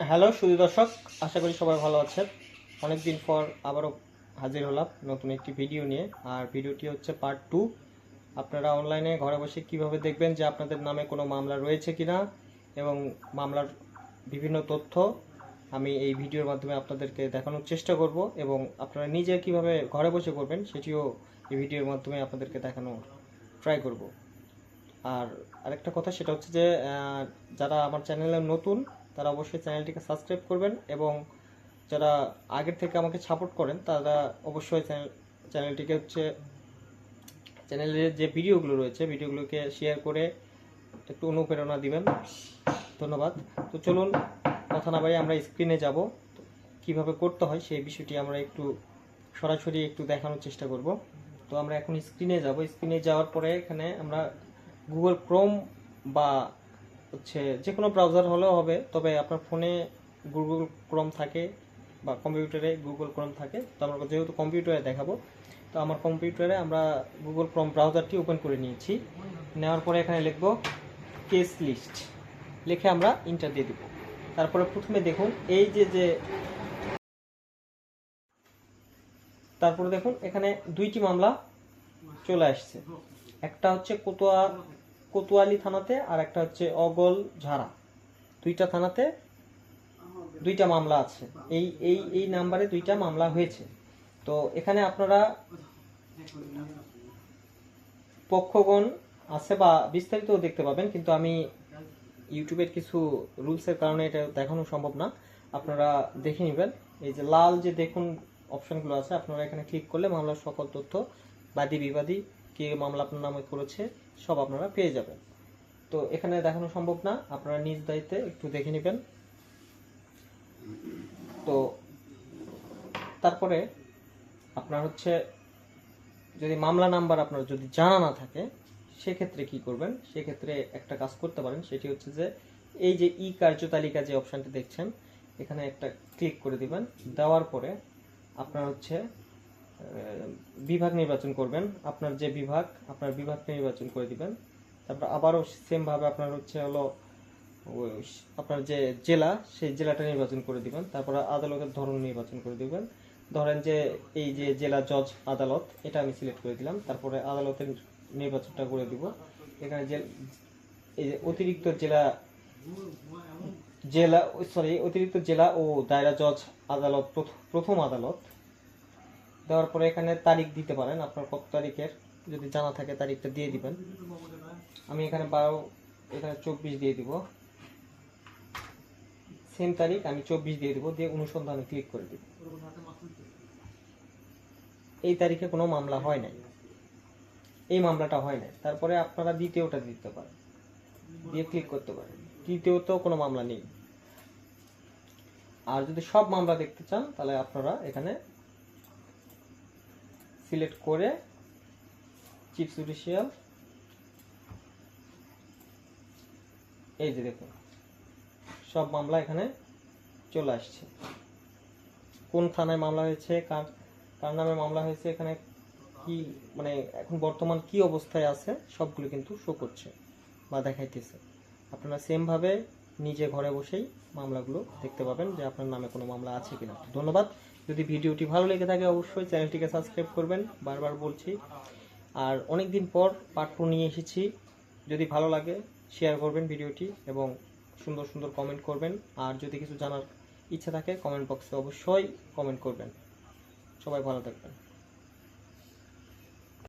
Hello, সুধী দর্শক, আশা করি সবাই ভালো আছেন। অনেক দিন পর আবারও হাজির হলাম নতুন একটি ভিডিও নিয়ে। আর ভিডিওটি হচ্ছে পার্ট টু আপনারা অনলাইনে ঘরে বসে কীভাবে দেখবেন যে আপনাদের নামে কোনো মামলা রয়েছে কিনা এবং মামলার বিভিন্ন তথ্য আমি এই ভিডিওর মাধ্যমে আপনাদেরকে দেখানোর চেষ্টা করব এবং আপনারা নিজে কীভাবে ঘরে বসে করবেন সেটিও এই ভিডিওর মাধ্যমে আপনাদেরকে দেখানোর ট্রাই করব। আর আরেকটা কথা সেটা হচ্ছে যে যারা আমার চ্যানেলে নতুন তারা অবশ্যই চ্যানেলটিকে সাবস্ক্রাইব করবেন এবং যারা আগের থেকে আমাকে সাপোর্ট করেন, তারা অবশ্যই চ্যানেল, চ্যানেলটিকে হচ্ছে, চ্যানেলের যে ভিডিওগুলো রয়েছে, ভিডিওগুলোকে শেয়ার করে একটু অনুপ্রেরণা দিবেন। ধন্যবাদ। তো চলুন, কথা না বাড়ি আমরা স্ক্রিনে যাব। কীভাবে করতে হয় সেই বিষয়টি আমরা একটু সরাসরি একটু দেখানোর চেষ্টা করব। তো আমরা এখন স্ক্রিনে যাব। স্ক্রিনে যাওয়ার পরে এখানে আমরা গুগল ক্রোম বা হচ্ছে যে কোনো ব্রাউজার হলেও হবে, তবে আপনার ফোনে গুগল ক্রোম থাকে বা কম্পিউটারে গুগল ক্রোম থাকে। তো আমরা যেহেতু কম্পিউটারে দেখাবো, তো আমার কম্পিউটারে আমরা গুগল ক্রোম ব্রাউজারটি ওপেন করে নিয়েছি। নেওয়ার পরে এখানে লিখব কেস লিস্ট লিখে আমরা ইন্টার দিয়ে দেবো। তারপরে প্রথমে দেখুন, এই যে যে তারপরে দেখুন, এখানে দুইটি মামলা চলে আসছে। একটা হচ্ছে কোতোয়া কোতোয়ালি থানাতে আর একটা হচ্ছে অগল ঝাড়া। দুইটা থানাতে দুইটা মামলা আছে। এই এই এই নাম্বারে দুইটা মামলা হয়েছে। তো এখানে আপনারা পক্ষগণ আছে বা বিস্তারিত দেখতে পাবেন, কিন্তু আমি ইউটিউবের কিছু রুলসের কারণে এটা দেখানো সম্ভব না। আপনারা দেখে নেবেন। এই যে লাল যে দেখুন অপশনগুলো আছে, আপনারা এখানে ক্লিক করলে মামলার সকল তথ্য বাদী বিবাদী কে মামলা আপনার নামে করেছে, সব আপনারা পেয়ে যাবেন। তো এখানে দেখানো সম্ভব না, আপনারা নিজ দায়িত্বে একটু দেখে নেবেন। তো তারপরে আপনার হচ্ছে, যদি মামলা নাম্বার আপনার যদি জানা না থাকে, সেক্ষেত্রে কি করবেন? সেক্ষেত্রে একটা কাজ করতে পারেন, সেটি হচ্ছে যে, এই যে ই কার্যতালিকা যে অপশনটি দেখছেন, এখানে একটা ক্লিক করে দিবেন। দেওয়ার পরে আপনার হচ্ছে বিভাগ নির্বাচন করবেন। আপনার যে বিভাগ, আপনার বিভাগটা নির্বাচন করে দিবেন। তারপর আবারও সেম ভাবে আপনার হচ্ছে হলো আপনার যে জেলা, সেই জেলাটা নির্বাচন করে দিবেন। তারপর আদালতের ধরন নির্বাচন করে দিবেন। ধরেন যে এই যে জেলা জজ আদালত, এটা আমি সিলেক্ট করে দিলাম। তারপরে আদালতের নির্বাচনটা করে দিব। এখানে যে, এই যে অতিরিক্ত জেলা জেলা সরি অতিরিক্ত জেলা ও দায়রা জজ আদালত, প্রথ- প্রথম আদালত দেওয়ার পরে এখানে তারিখ দিতে পারেন, আপনার কত তারিখের, যদি জানা থাকে তারিখটা দিয়ে দিবেন। আমি এখানে বারো, এখানে চব্বিশ দিয়ে দিব। সেম তারিখ আমি চব্বিশ দিয়ে দিব, দিয়ে অনুসন্ধানে ক্লিক করে দিব। এই তারিখে কোনো মামলা হয় নাই। এই মামলাটা হয় নাই। তারপরে আপনারা দ্বিতীয়টা দিতে পারেন। দিয়ে ক্লিক করতে পারেন। তৃতীয়ত কোনো মামলা নেই। আর যদি সব মামলা দেখতে চান, তাহলে আপনারা এখানে সিলেক্ট করে চিফ জুডিশিয়াল এই যে দেখুন, সব মামলা এখানে চলে আসছে। কোন থানায় মামলা হয়েছে, কার কার নামে মামলা হয়েছে, এখানে কি মানে এখন বর্তমান কি অবস্থায় আছে, সবগুলো কিন্তু শো করছে বা দেখাইতেছে। আপনারা সেম ভাবে নিজে ঘরে বসেই মামলাগুলো দেখতে পাবেন যে আপনার নামে কোনো মামলা আছে কিনা। ধন্যবাদ। যদি ভিডিওটি ভালো লেগে থাকে অবশ্যই চ্যানেলটিকে সাবস্ক্রাইব করবেন। বারবার বলছি। আর অনেক দিন পর টু নিয়ে এসেছি। যদি ভালো লাগে শেয়ার করবেন ভিডিওটি এবং সুন্দর সুন্দর কমেন্ট করবেন। আর যদি কিছু জানার ইচ্ছা থাকে কমেন্ট বক্সে অবশ্যই কমেন্ট করবেন। সবাই ভালো থাকবেন।